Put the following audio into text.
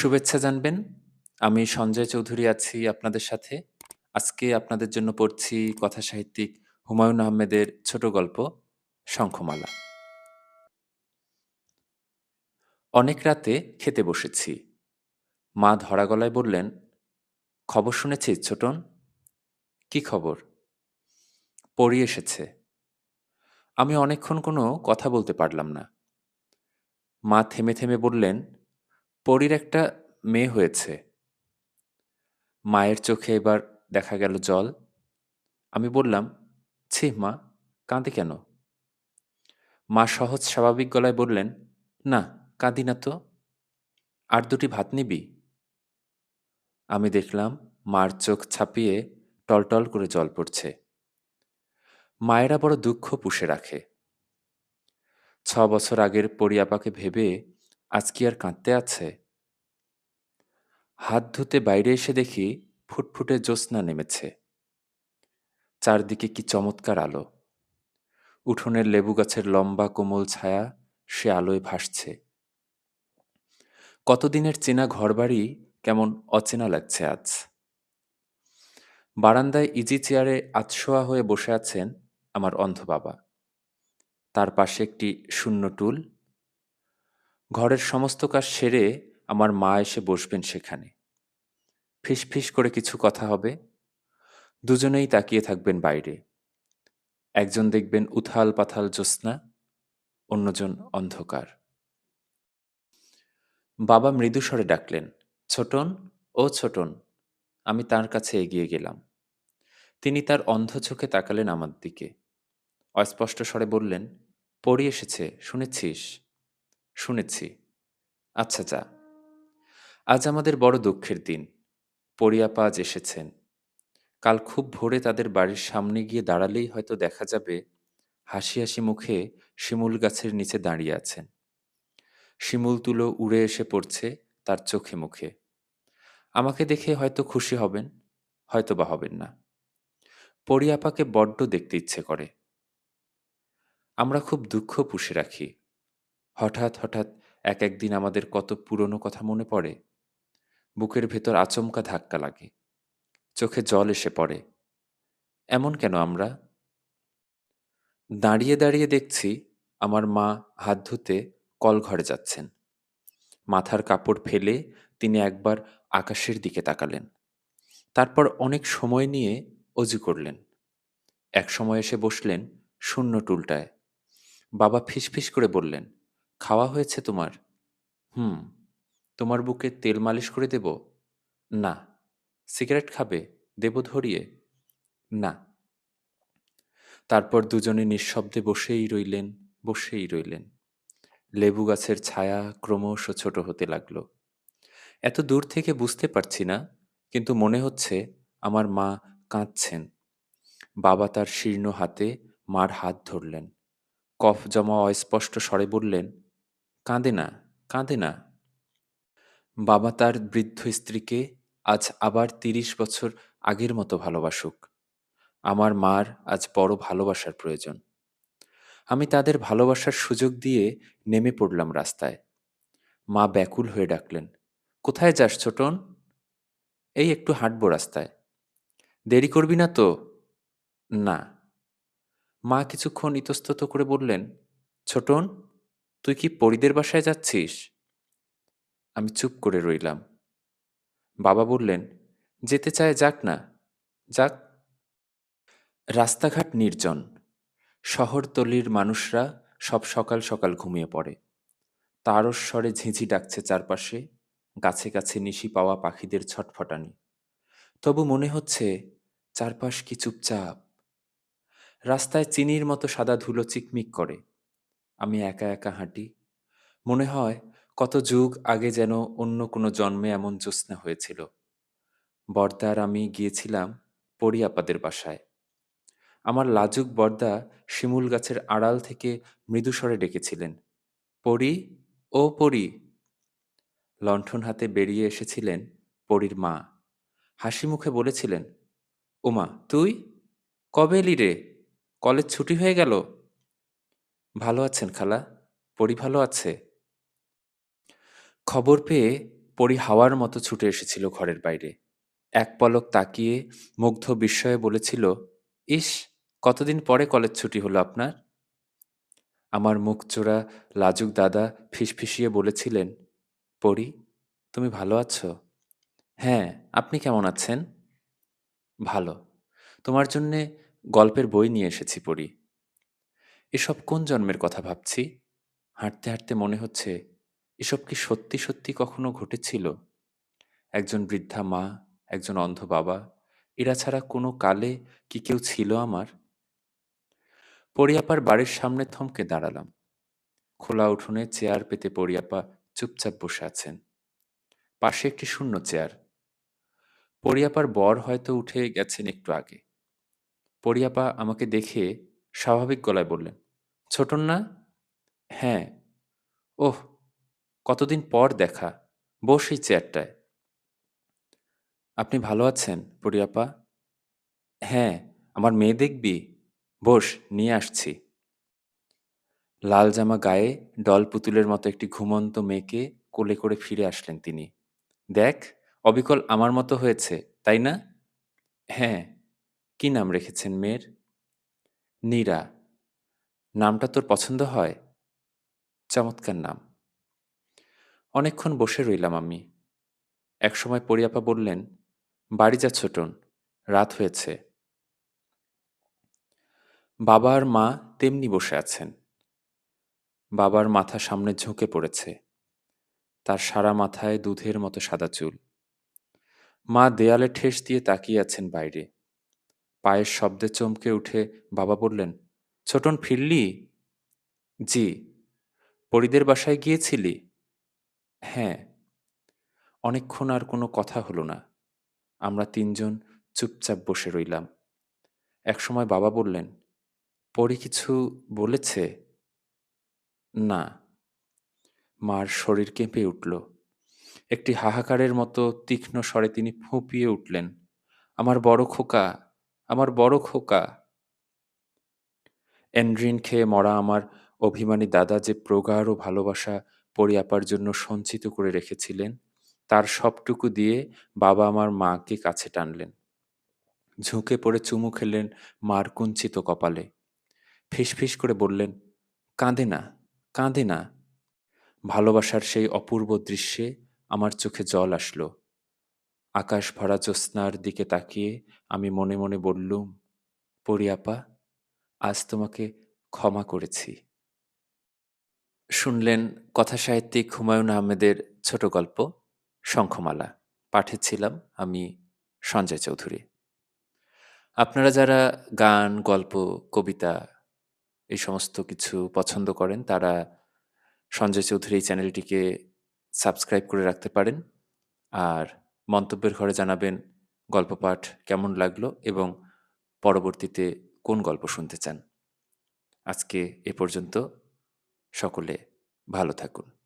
শুভেচ্ছা জানবেন। আমি সঞ্জয় চৌধুরী আছি আপনাদের সাথে। আজকে আপনাদের জন্য পড়ছি কথাসাহিত্যিক হুমায়ূন আহমেদের ছোট গল্প 'শঙ্খমালা'। অনেক রাতে খেতে বসেছি। মা ধরা গলায় বললেন, "খবর শুনেছিস ছোটন?" "কী খবর?" পড়ি এসেছে।" আমি অনেকক্ষণ কোনো কথা বলতে পারলাম না। মা থেমে থেমে বললেন, "পরীর একটা মেয়ে হয়েছে।" মায়ের চোখে এবার দেখা গেল জল। আমি বললাম, "ছিঃ মা, কাঁদে কেন?" মা সহজ স্বাভাবিক গলায় বললেন, "না, কাঁদি না তো। আর দুটি ভাত নিবি?" আমি দেখলাম মার চোখ ছাপিয়ে টলটল করে জল পড়ছে। মায়েরা বড় দুঃখ পুষে রাখে। ছ বছর আগের পরিয়াপাকে ভেবে আজ কি আর কাঁদতে আছে? হাত ধুতে বাইরে এসে দেখি ফুটফুটে জ্যোৎস্না নেমেছে। চারদিকে কি চমৎকার আলো। উঠোনের লেবু গাছের লম্বা কোমল ছায়া সে আলোয় ভাসছে। কতদিনের চেনা ঘরবাড়ি কেমন অচেনা লাগছে আজ। বারান্দায় ইজি চেয়ারে আতশোয়া হয়ে বসে আছেন আমার অন্ধ বাবা। তার পাশে একটি শূন্য টুল। ঘরের সমস্ত কাজ সেরে আমার মা এসে বসবেন সেখানে। ফিসফিস করে কিছু কথা হবে। দুজনেই তাকিয়ে থাকবেন বাইরে। একজন দেখবেন উথাল পাথাল জ্যোৎস্না, অন্যজন অন্ধকার। বাবা মৃদুস্বরে ডাকলেন, ছোটন, ও ছোটন। আমি তার কাছে এগিয়ে গেলাম। তিনি তার অন্ধ চোখে তাকালেন আমার দিকে। অস্পষ্ট স্বরে বললেন, পড়ি এসেছে, শুনেছিস? শুনেছি। আচ্ছা যা। আজ আমাদের বড় দুঃখের দিন। পরিয়াপা আজ এসেছেন। কাল খুব ভোরে তাদের বাড়ির সামনে গিয়ে দাঁড়ালেই হয়তো দেখা যাবে, হাসি হাসি মুখে শিমুল গাছের নিচে দাঁড়িয়ে আছেন শিমুল তুলো উড়ে এসে পড়ছে তার চোখে মুখে আমাকে দেখে হয়তো খুশি হবেন হয়তো বা হবেন না পরিয়াপাকে বড্ড দেখতে ইচ্ছে করে আমরা খুব দুঃখ পুষে রাখি হঠাৎ হঠাৎ এক একদিন আমাদের কত পুরনো কথা মনে পড়ে। বুকের ভেতর আচমকা ধাক্কা লাগে। চোখে জল এসে পড়ে। এমন কেন আমরা? দাঁড়িয়ে দাঁড়িয়ে দেখছি আমার মা হাত ধুতে কলঘরে যাচ্ছেন। মাথার কাপড় ফেলে তিনি একবার আকাশের দিকে তাকালেন। তারপর অনেক সময় নিয়ে অজু করলেন। এক সময় এসে বসলেন শূন্য টুলটায়। বাবা ফিসফিস করে বললেন খাওয়া হয়েছে তোমার? হুম, তোমার বুকে তেল মালিশ করে দেব? না, সিগারেট খাবে, দেব ধরিয়ে? না। তারপর দুজনে নিঃশব্দে বসেই রইলেন বসেই রইলেন। লেবু গাছের ছায়া ক্রমশ ছোট হতে লাগল। এত দূর থেকে বুঝতে পারছি না, কিন্তু মনে হচ্ছে আমার মা কাঁদছেন। বাবা তার শীর্ণ হাতে মার হাত ধরলেন। কফ জমা অস্পষ্ট স্বরে বললেন কাঁদে না কাঁদে না। বাবা তার বৃদ্ধ স্ত্রীকে আজ আবার তিরিশ বছর আগের মতো ভালোবাসুক। আমার মার আজ বড় ভালোবাসার প্রয়োজন। আমি তাদের ভালোবাসার সুযোগ দিয়ে নেমে পড়লাম রাস্তায়। মা ব্যাকুল হয়ে ডাকলেন, কোথায় যাস ছোটন? এই একটু হাঁটবো রাস্তায়। দেরি করবি না তো? না। মা কিছুক্ষণ ইতস্তত করে বললেন, ছোটন তুই কি পরিদের বাসায় যাচ্ছিস? আমি চুপ করে রইলাম। বাবা বললেন, যেতে চায় যাক না। যাক। রাস্তাঘাট নির্জন। শহরতলির মানুষরা সব সকাল সকাল ঘুমিয়ে পড়ে। তারস্বরে ঝিঁঝি ডাকছে চারপাশে, গাছে গাছে নিশি পাওয়া পাখিদের ছটফটানি। তবু মনে হচ্ছে চারপাশ কি চুপচাপ। রাস্তায় চিনির মতো সাদা ধুলো চিকমিক করে। আমি একা একা হাঁটি। মনে হয় কত যুগ আগে যেন অন্য কোনো জন্মে এমন জ্যোৎস্না হয়েছিল। বর্দার আমি গিয়েছিলাম পরিয়াপাদের বাসায়। আমার লাজুক বর্দা শিমুল গাছের আড়াল থেকে মৃদুস্বরে ডেকেছিলেন, পরি, ও পরি। লণ্ঠন হাতে বেরিয়ে এসেছিলেন পরীর মা। হাসি মুখে বলেছিলেন ওমা তুই? কবে এলি রে? কলেজ ছুটি হয়ে গেল? ভালো আছেন খালা? পরি ভালো আছে? খবর পেয়ে পরি হাওয়ার মতো ছুটে এসেছিল ঘরের বাইরে। এক পলক তাকিয়ে মুগ্ধ বিস্ময়ে বলেছিল, ইস, কতদিন পরে কলেজ ছুটি হলো আপনার? আমার মুখ চোরা লাজুক দাদা ফিসফিসিয়ে বলেছিলেন, পরি, তুমি ভালো আছো? হ্যাঁ আপনি কেমন আছেন? ভালো। তোমার জন্যে গল্পের বই নিয়ে এসেছি পড়ি এসব কোন জন্মের কথা ভাবছি? হাঁটতে হাঁটতে মনে হচ্ছে, এসব কি সত্যি সত্যি কখনো ঘটেছিল? একজন বৃদ্ধা মা, একজন অন্ধ বাবা, এরা ছাড়া কোনো কালে কি কেউ ছিল আমার? পরিয়াপার বাড়ির সামনে থমকে দাঁড়ালাম। খোলা উঠোনে চেয়ার পেতে পরিয়াপা চুপচাপ বসে আছেন। পাশে একটি শূন্য চেয়ার। পরিয়াপার বর হয়তো উঠে গেছেন একটু আগে। পরিয়াপা আমাকে দেখে স্বাভাবিক গলায় বললেন, ছোটন না? হ্যাঁ। ওহ, কতদিন পর দেখা, বস এই চেয়ারটায়। আপনি ভালো আছেন পরিয়াপা হ্যাঁ আমার মেয়ে দেখবি, বস নিয়ে আসছি। লাল জামা গায়ে ডল পুতুলের মতো একটি ঘুমন্ত মেয়েকে কোলে করে ফিরে আসলেন তিনি। দেখ, অবিকল আমার মতো হয়েছে, তাই না? হ্যাঁ। কি নাম রেখেছেন মেয়ের? নীরা, নামটা তোর পছন্দ হয়? চমৎকার নাম। অনেকক্ষণ বসে রইলাম আমি। একসময় পরিয়াপা বললেন, বাড়ি যা ছোটন রাত হয়েছে। বাবা আর মা তেমনি বসে আছেন। বাবার মাথা সামনে ঝুঁকে পড়েছে। তার সারা মাথায় দুধের মতো সাদা চুল। মা দেয়ালে ঠেস দিয়ে তাকিয়ে আছেন বাইরে। পায়ের শব্দে চমকে উঠে বাবা বললেন, ছোটন, ফিরলি? জি। পরিদের বাসায় গিয়েছিলি? হ্যাঁ। অনেকক্ষণ আর কোনো কথা হলো না। আমরা তিনজন চুপচাপ বসে রইলাম। একসময় বাবা বললেন, পরি কিছু বলেছে? না। মার শরীর কেঁপে উঠল। একটি হাহাকারের মতো তীক্ষ্ণ স্বরে তিনি ফুঁপিয়ে উঠলেন। আমার বড় খোকা। আমার বড় খোকা। এন্ড্রিন খেয়ে মরা আমার অভিমানী দাদা যে প্রগাঢ় ভালোবাসা পরিয়াপার জন্য সঞ্চিত করে রেখেছিলেন, তার সবটুকু দিয়ে বাবা আমার মাকে কাছে টানলেন। ঝুঁকে পড়ে চুমু খেলেন মার কুঞ্চিত কপালে। ফিসফিস করে বললেন, কাঁদে না কাঁদে না। ভালোবাসার সেই অপূর্ব দৃশ্যে আমার চোখে জল আসলো। আকাশ ভরা জ্যোৎস্নার দিকে তাকিয়ে আমি মনে মনে বললুম পরিয়াপা আজ তোমাকে ক্ষমা করেছি। শুনলেন কথাসাহিত্যিক হুমায়ুন আহমেদের ছোট গল্প, শঙ্খমালা। পাঠে ছিলাম আমি সঞ্জয় চৌধুরী। আপনারা যারা গান, গল্প, কবিতা এই সমস্ত কিছু পছন্দ করেন, তারা সঞ্জয় চৌধুরী এই চ্যানেলটিকে সাবস্ক্রাইব করে রাখতে পারেন। আর মন্তব্যের ঘরে জানাবেন, গল্প পাঠ কেমন লাগল এবং পরবর্তীতে কোন গল্প শুনতে চান? আজকে এ পর্যন্ত। সকলে ভালো থাকুন।